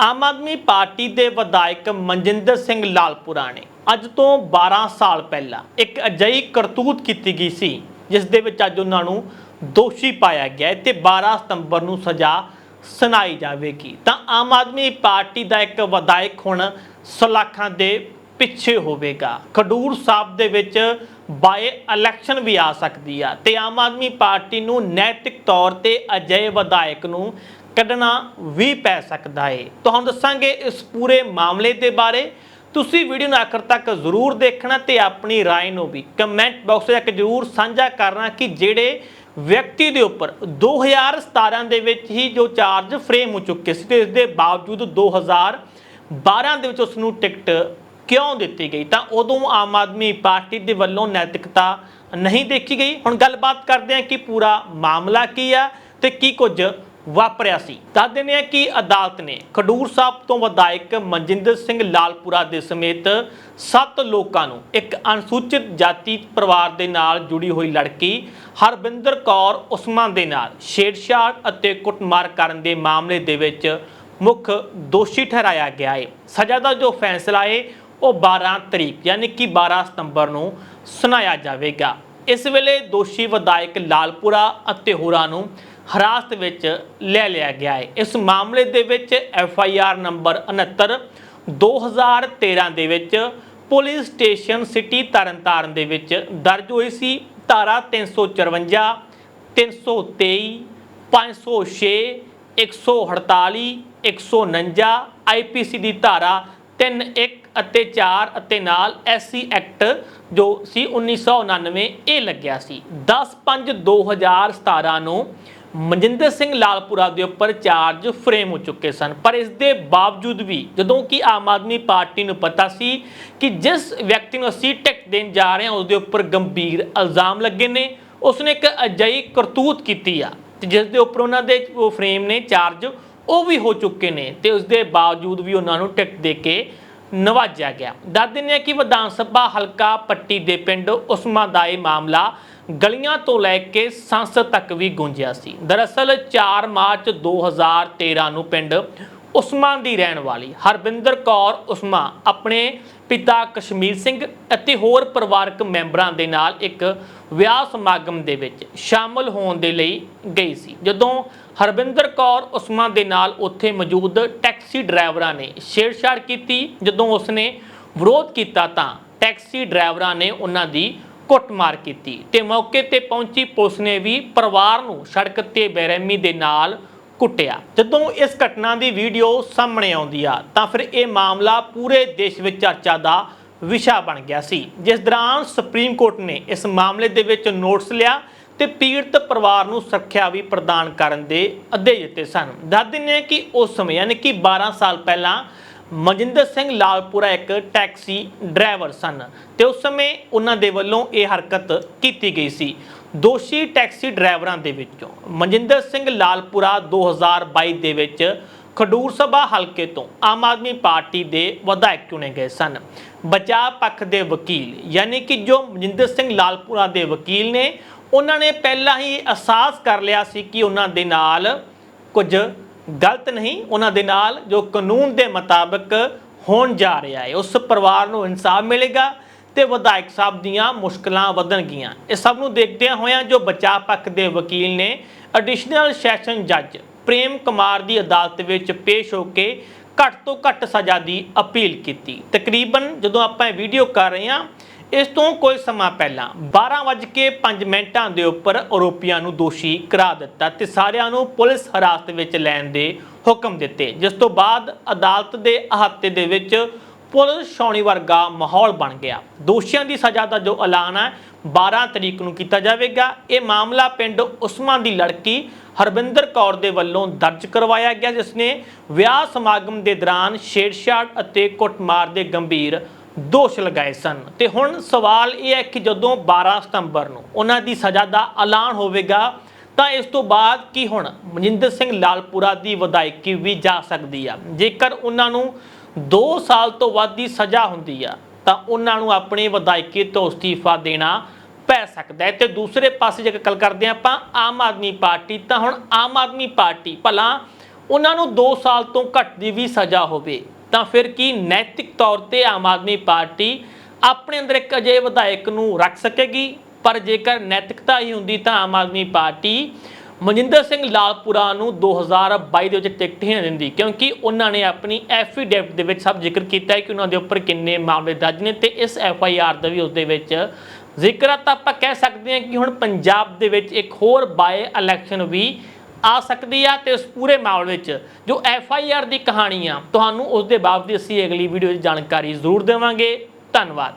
ਆਮ Aadmi party ਦੇ ਵਿਧਾਇਕ ਮਨਜਿੰਦਰ ਸਿੰਘ ਲਾਲਪੁਰਾ ਨੇ ਅੱਜ ਤੋਂ 12 ਸਾਲ ਪਹਿਲਾਂ ਇੱਕ ਅਜਿਹੀ ਕਰਤੂਤ ਕੀਤੀ ਗਈ ਸੀ, ਜਿਸ ਦੇ ਵਿੱਚ ਅੱਜ ਉਹਨਾਂ ਨੂੰ ਦੋਸ਼ੀ ਪਾਇਆ ਗਿਆ ਹੈ ਤੇ 12 ਸਤੰਬਰ ਨੂੰ ਸਜ਼ਾ ਸੁਣਾਈ ਜਾਵੇਗੀ। ਤਾਂ ਆਮ ਆਦਮੀ ਪਾਰਟੀ ਦਾ ਇੱਕ ਵਿਧਾਇਕ ਹੁਣ ਸਲਾਖਾਂ ਦੇ ਪਿੱਛੇ ਹੋਵੇਗਾ। ਖਡੂਰ ਸਾਹਿਬ ਦੇ ਵਿੱਚ ਬਾਏ ਇਲੈਕਸ਼ਨ ਵੀ ਆ ਸਕਦੀ ਆ ਤੇ ਆਮ ਆਦਮੀ ਪਾਰਟੀ ਨੂੰ ਨੈਤਿਕ ਤੌਰ ਤੇ ਅਜਿਹੇ ਵਿਧਾਇਕ ਨੂੰ ਕੱਢਣਾ ਵੀ ਪੈ ਸਕਦਾ ਹੈ ਤੁਹਾਨੂੰ ਦੱਸਾਂਗੇ ਇਸ ਪੂਰੇ ਮਾਮਲੇ ਦੇ ਬਾਰੇ ਤੁਸੀਂ ਵੀਡੀਓ ਨੂੰ ਆਖਰ ਤੱਕ ਜ਼ਰੂਰ ਦੇਖਣਾ ਤੇ ਆਪਣੀ رائے ਨੂੰ ਵੀ ਕਮੈਂਟ ਬਾਕਸ ਵਿੱਚ ਜ਼ਰੂਰ ਸਾਂਝਾ ਕਰਨਾ ਕਿ ਜਿਹੜੇ ਵਿਅਕਤੀ ਦੇ ਉੱਪਰ 2017 ਦੇ ਵਿੱਚ ਹੀ ਜੋ ਚਾਰਜ ਫਰੇਮ ਹੋ ਚੁੱਕੇ ਸੀ ਤੇ ਇਸ ਦੇ ਬਾਵਜੂਦ 2012 ਦੇ ਵਿੱਚ ਉਸ ਨੂੰ ਟਿਕਟ ਕਿਉਂ ਦਿੱਤੀ ਗਈ ਤਾਂ ਉਦੋਂ ਆਮ ਆਦਮੀ ਪਾਰਟੀ ਦੇ ਵੱਲੋਂ ਨੈਤਿਕਤਾ ਨਹੀਂ ਦੇਖੀ ਗਈ ਹੁਣ ਗੱਲਬਾਤ ਕਰਦੇ ਹਾਂ ਕਿ ਪੂਰਾ ਮਾਮਲਾ ਕੀ ਆ ਤੇ ਕੀ ਕੁਝ ਵਾਪਰਿਆ ਸੀ। ਦੱਸ ਦਿੰਦੇ ਹਾਂ ਕਿ ਅਦਾਲਤ ਨੇ ਖਡੂਰ ਸਾਹਿਬ ਤੋਂ ਵਿਧਾਇਕ ਮਨਜਿੰਦਰ ਸਿੰਘ ਲਾਲਪੁਰਾ ਦੇ ਸਮੇਤ 7 ਲੋਕਾਂ ਨੂੰ ਇੱਕ ਅਨੁਸੂਚਿਤ ਜਾਤੀ ਪਰਿਵਾਰ ਦੇ ਨਾਲ ਜੁੜੀ ਹੋਈ ਲੜਕੀ ਹਰਬਿੰਦਰ ਕੌਰ ਉਸਮਾਨ ਦੇ ਨਾਲ ਛੇੜਛਾੜ ਅਤੇ ਕੁੱਟਮਾਰ ਕਰਨ ਦੇ ਮਾਮਲੇ ਦੇ ਵਿੱਚ ਮੁੱਖ ਦੋਸ਼ੀ ਠਹਿਰਾਇਆ ਗਿਆ ਹੈ। ਸਜ਼ਾ ਦਾ ਜੋ ਫੈਸਲਾ ਹੈ, ਉਹ 12 ਤਰੀਕ ਯਾਨੀ ਕਿ 12 ਸਤੰਬਰ ਨੂੰ ਸੁਣਾਇਆ ਜਾਵੇਗਾ। ਇਸ ਵੇਲੇ ਦੋਸ਼ੀ ਵਿਧਾਇਕ ਲਾਲਪੁਰਾ ਅਤੇ ਹੋਰਾਂ ਨੂੰ ਹਿਰਾਸਤ ਵਿੱਚ ਲੈ ਲਿਆ ਗਿਆ ਹੈ। ਇਸ ਮਾਮਲੇ ਦੇ ਵਿੱਚ ਐਫ ਆਈ ਆਰ ਨੰਬਰ 69 2013 ਦੇ ਵਿੱਚ ਪੁਲਿਸ ਸਟੇਸ਼ਨ ਸਿਟੀ ਤਰਨਤਾਰਨ ਦੇ ਵਿੱਚ ਦਰਜ ਹੋਈ ਸੀ। ਧਾਰਾ 354 323 506 148 149 ਆਈਪੀਸੀ ਦੀ ਧਾਰਾ 3 1 ਅਤੇ 4 ਅਤੇ ਨਾਲ ਐਸਸੀ ਐਕਟ ਜੋ ਸੀ 1999 ਇਹ ਲੱਗਿਆ ਸੀ। 10 5 2017 ਨੂੰ ਮਨਜਿੰਦਰ ਸਿੰਘ ਲਾਲਪੁਰਾ ਦੇ ਉੱਪਰ ਚਾਰਜ ਫਰੇਮ ਹੋ ਚੁੱਕੇ ਸਨ। ਪਰ ਇਸ ਦੇ ਬਾਵਜੂਦ ਵੀ ਜਦੋਂ ਕਿ ਆਮ ਆਦਮੀ ਪਾਰਟੀ ਨੂੰ ਪਤਾ ਸੀ ਕਿ ਜਿਸ ਵਿਅਕਤੀ ਨੂੰ ਅਸੀਂ ਟਿਕਟ ਦੇਣ ਜਾ ਰਹੇ ਹਾਂ ਉਸ ਦੇ ਉੱਪਰ ਗੰਭੀਰ ਇਲਜ਼ਾਮ ਲੱਗੇ ਨੇ। ਉਸਨੇ ਇੱਕ ਅਜਿਹੀ ਕਰਤੂਤ ਕੀਤੀ ਆ ਤੇ ਜਿਸ ਦੇ ਉੱਪਰ ਉਹਨਾਂ ਦੇ ਉਹ ਫਰੇਮ ਨੇ ਚਾਰਜ ਉਹ ਵੀ ਹੋ ਚੁੱਕੇ ਨੇ ਤੇ ਉਸ ਦੇ ਬਾਵਜੂਦ ਵੀ ਉਹਨਾਂ ਨੂੰ ਟਿਕਟ ਦੇ ਕੇ ਨਵਾਜਿਆ ਗਿਆ। ਦੱਸ ਦਿੰਦੇ ਹਾਂ ਕਿ ਵਿਧਾਨ ਸਭਾ ਹਲਕਾ ਪੱਟੀ ਦੇ ਪਿੰਡ ਉਸਮਾ ਦਾ ਇਹ ਮਾਮਲਾ ਗਲੀਆਂ ਤੋਂ ਲੈ ਕੇ ਸੰਸਦ ਤੱਕ ਵੀ ਗੂੰਜਿਆ ਸੀ। ਦਰਅਸਲ 4 ਮਾਰਚ 2013 ਨੂੰ ਪਿੰਡ ਉਸਮਾ ਦੀ ਰਹਿਣ ਵਾਲੀ ਹਰਬਿੰਦਰ ਕੌਰ ਉਸਮਾ ਆਪਣੇ ਪਿਤਾ ਕਸ਼ਮੀਰ ਸਿੰਘ ਅਤੇ ਹੋਰ ਪਰਿਵਾਰਕ ਮੈਂਬਰਾਂ ਦੇ ਨਾਲ ਇੱਕ ਵਿਆਹ ਸਮਾਗਮ ਦੇ ਵਿੱਚ ਸ਼ਾਮਲ ਹੋਣ ਦੇ ਲਈ ਗਈ ਸੀ। ਜਦੋਂ ਹਰਬਿੰਦਰ ਕੌਰ ਉਸਮਾ ਦੇ ਨਾਲ ਉੱਥੇ ਮੌਜੂਦ ਟੈਕਸੀ ਡਰਾਈਵਰਾਂ ਨੇ ਛੇੜਛਾੜ ਕੀਤੀ, ਜਦੋਂ ਉਸਨੇ ਵਿਰੋਧ ਕੀਤਾ ਤਾਂ ਟੈਕਸੀ ਡਰਾਈਵਰਾਂ ਨੇ ਉਹਨਾਂ ਦੀ ਕੁੱਟਮਾਰ ਕੀਤੀ ਤੇ ਮੌਕੇ ਤੇ ਪਹੁੰਚੀ ਪੁਲਿਸ ਨੇ ਵੀ ਪਰਿਵਾਰ ਨੂੰ ਸੜਕ ਤੇ ਬੇਰਹਿਮੀ ਦੇ ਨਾਲ ਕੁੱਟਿਆ। ਜਦੋਂ ਇਸ ਘਟਨਾ ਦੀ ਵੀਡੀਓ ਸਾਹਮਣੇ ਆਉਂਦੀ ਆ, ਤਾਂ ਫਿਰ ਇਹ ਮਾਮਲਾ ਪੂਰੇ ਦੇਸ਼ ਵਿੱਚ ਚਰਚਾ ਦਾ ਵਿਸ਼ਾ ਬਣ ਗਿਆ ਸੀ। ਜਿਸ ਦੌਰਾਨ ਸੁਪਰੀਮ ਕੋਰਟ ਨੇ ਇਸ ਮਾਮਲੇ ਦੇ ਵਿੱਚ ਨੋਟਿਸ ਲਿਆ ਤੇ ਪੀੜਤ ਪਰਿਵਾਰ ਨੂੰ ਸੁਰੱਖਿਆ ਵੀ ਪ੍ਰਦਾਨ ਕਰਨ ਦੇ ਆਦੇਸ਼ ਦਿੱਤੇ ਸਨ। ਦੱਸ ਦਿੰਦੇ ਹਾਂ ਕਿ ਉਸ ਸਮੇਂ ਯਾਨੀ ਕਿ 12 ਸਾਲ ਪਹਿਲਾਂ ਮਨਜਿੰਦਰ ਸਿੰਘ ਲਾਲਪੁਰਾ ਇੱਕ ਟੈਕਸੀ ਡਰਾਈਵਰ ਸਨ ਤੇ ਉਸ ਸਮੇਂ ਉਹਨਾਂ ਦੇ ਵੱਲੋਂ ਇਹ ਹਰਕਤ ਕੀਤੀ ਗਈ ਸੀ। ਦੋਸ਼ੀ ਟੈਕਸੀ ਡਰਾਈਵਰਾਂ ਦੇ ਵਿੱਚੋਂ ਮਨਜਿੰਦਰ ਸਿੰਘ ਲਾਲਪੁਰਾ 2022 ਦੇ ਵਿੱਚ ਖਡੂਰ ਸਭਾ ਹਲਕੇ ਤੋਂ ਆਮ ਆਦਮੀ ਪਾਰਟੀ ਦੇ ਵਿਧਾਇਕ ਚੁਣੇ ਗਏ ਸਨ। ਬਚਾਅ ਪੱਖ ਦੇ ਵਕੀਲ ਯਾਨੀ ਕਿ ਜੋ ਮਨਜਿੰਦਰ ਸਿੰਘ ਲਾਲਪੁਰਾ ਦੇ ਵਕੀਲ ਨੇ, ਉਹਨਾਂ ਨੇ ਪਹਿਲਾਂ ਹੀ ਅਹਿਸਾਸ ਕਰ ਲਿਆ ਸੀ ਕਿ ਉਹਨਾਂ ਦੇ ਨਾਲ ਕੁਝ ਗਲਤ ਨਹੀਂ, ਉਹਨਾਂ ਦੇ ਨਾਲ ਜੋ ਕਾਨੂੰਨ ਦੇ ਮੁਤਾਬਕ ਹੋਣ ਜਾ ਰਿਹਾ ਹੈ, ਉਸ ਪਰਿਵਾਰ ਨੂੰ ਇਨਸਾਫ ਮਿਲੇਗਾ ਤੇ ਵਿਧਾਇਕ ਸਾਹਿਬ ਦੀਆਂ ਮੁਸ਼ਕਲਾਂ ਵਧਣਗੀਆਂ। ਇਹ ਸਭ ਨੂੰ ਦੇਖਦਿਆਂ ਹੋਇਆਂ ਜੋ ਬਚਾਅ ਪੱਖ ਦੇ ਵਕੀਲ ਨੇ ਐਡੀਸ਼ਨਲ ਸੈਸ਼ਨ ਜੱਜ ਪ੍ਰੇਮ ਕੁਮਾਰ ਦੀ ਅਦਾਲਤ ਵਿੱਚ ਪੇਸ਼ ਹੋ ਕੇ ਘੱਟ ਤੋਂ ਘੱਟ ਸਜ਼ਾ ਦੀ ਅਪੀਲ ਕੀਤੀ। ਤਕਰੀਬਨ ਜਦੋਂ ਆਪਾਂ ਇਹ ਵੀਡੀਓ ਕਰ ਰਹੇ ਹਾਂ ਇਸ ਤੋਂ ਕੁਝ ਸਮਾਂ ਪਹਿਲਾਂ 12:05 ਮਿੰਟਾਂ ਦੇ ਉੱਪਰ ਆਰੋਪੀਆਂ ਨੂੰ ਦੋਸ਼ੀ ਕਰਾ ਦਿੱਤਾ ਤੇ ਸਾਰਿਆਂ ਨੂੰ ਪੁਲਿਸ ਹਿਰਾਸਤ ਵਿੱਚ ਲੈਣ ਦੇ ਹੁਕਮ ਦਿੱਤੇ। ਜਿਸ ਤੋਂ ਬਾਅਦ ਅਦਾਲਤ ਦੇ ਅਹਾਤੇ ਦੇ ਵਿੱਚ ਪੁਲਿਸ ਛਾਉਣੀ ਵਰਗਾ ਮਾਹੌਲ ਬਣ ਗਿਆ। ਦੋਸ਼ੀਆਂ ਦੀ ਸਜ਼ਾ ਦਾ ਜੋ ਐਲਾਨ ਹੈ 12 ਤਰੀਕ ਨੂੰ ਕੀਤਾ ਜਾਵੇਗਾ। ਇਹ ਮਾਮਲਾ ਪਿੰਡ ਉਸਮਾਨ ਦੀ ਲੜਕੀ ਹਰਵਿੰਦਰ ਕੌਰ ਦੇ ਵੱਲੋਂ ਦਰਜ ਕਰਵਾਇਆ ਗਿਆ, ਜਿਸ ਨੇ ਵਿਆਹ ਸਮਾਗਮ ਦੇ ਦੌਰਾਨ ਛੇੜਛਾੜ ਅਤੇ ਕੁੱਟਮਾਰ ਦੇ ਗੰਭੀਰ ਦੋਸ਼ ਲਗਾਏ ਸਨ। ਤੇ ਹੁਣ ਸਵਾਲ ਇਹ ਹੈ ਕਿ ਜਦੋਂ 12 ਸਤੰਬਰ ਨੂੰ ਉਹਨਾਂ ਦੀ ਸਜ਼ਾ ਦਾ ਐਲਾਨ ਹੋਵੇਗਾ, ਤਾਂ ਇਸ ਤੋਂ ਬਾਅਦ ਕੀ ਹੁਣ ਮਨਜਿੰਦਰ ਸਿੰਘ ਲਾਲਪੁਰਾ ਦੀ ਵਿਧਾਇਕੀ ਵੀ ਜਾ ਸਕਦੀ ਆ। ਜੇਕਰ ਉਹਨਾਂ ਨੂੰ 2 ਸਾਲ ਤੋਂ ਵੱਧ ਦੀ ਸਜ਼ਾ ਹੁੰਦੀ ਆ, ਤਾਂ ਉਹਨਾਂ ਨੂੰ ਆਪਣੇ ਵਿਧਾਇਕੀ ਤੋਂ ਅਸਤੀਫਾ ਦੇਣਾ ਪੈ ਸਕਦਾ ਹੈ। ਤੇ ਦੂਸਰੇ ਪਾਸੇ ਜੇਕਰ ਗੱਲ ਕਰਦੇ ਹਾਂ ਆਪਾਂ ਆਮ ਆਦਮੀ ਪਾਰਟੀ, ਤਾਂ ਹੁਣ ਆਮ ਆਦਮੀ ਪਾਰਟੀ ਭਲਾ ਉਹਨਾਂ ਨੂੰ 2 ਸਾਲ ਤੋਂ ਘੱਟ ਦੀ ਵੀ ਸਜ਼ਾ ਹੋਵੇ। ਤਾਂ ਫਿਰ ਕੀ ਨੈਤਿਕ ਤੌਰ ਤੇ ਆਮ ਆਦਮੀ ਪਾਰਟੀ ਆਪਣੇ ਅੰਦਰ ਇੱਕ ਅਜਿਹੇ ਵਿਧਾਇਕ ਨੂੰ ਰੱਖ ਸਕੇਗੀ? ਪਰ ਜੇਕਰ ਨੈਤਿਕਤਾ ਹੀ ਹੁੰਦੀ ਤਾਂ ਆਮ ਆਦਮੀ ਪਾਰਟੀ ਮਨਜਿੰਦਰ ਸਿੰਘ ਲਾਲਪੁਰਾ ਨੂੰ 2022 ਦੇ ਵਿੱਚ ਟਿਕਟ ਹੀ ਨਹੀਂ ਦਿੰਦੀ, ਕਿਉਂਕਿ ਉਹਨਾਂ ਨੇ ਆਪਣੀ ਐਫੀਡੇਵਿਟ ਦੇ ਵਿੱਚ ਸਭ ਜ਼ਿਕਰ ਕੀਤਾ ਹੈ ਕਿ ਉਹਨਾਂ ਦੇ ਉੱਪਰ ਕਿੰਨੇ ਮਾਮਲੇ ਦਰਜ ਨੇ ਤੇ ਇਸ ਐਫ ਆਈ ਆਰ ਦਾ ਵੀ ਉਸ ਦੇ ਵਿੱਚ ਜ਼ਿਕਰ ਆ। ਤਾਂ ਆਪਾਂ ਕਹਿ ਸਕਦੇ ਹਾਂ ਕਿ ਹੁਣ ਪੰਜਾਬ ਦੇ ਵਿੱਚ ਇੱਕ ਹੋਰ ਬਾਏ ਇਲੈਕਸ਼ਨ ਵੀ ਆ ਸਕਦੀ ਆ ਤੇ ਉਸ ਪੂਰੇ ਮਾਮਲੇ ਵਿੱਚ ਜੋ ਐਫ ਆਈ ਆਰ ਦੀ ਕਹਾਣੀ ਆ, ਤੁਹਾਨੂੰ ਉਸ ਦੇ ਬਾਬਤ ਅਸੀਂ ਅਗਲੀ ਵੀਡੀਓ 'ਚ ਜਾਣਕਾਰੀ ਜ਼ਰੂਰ ਦੇਵਾਂਗੇ। ਧੰਨਵਾਦ।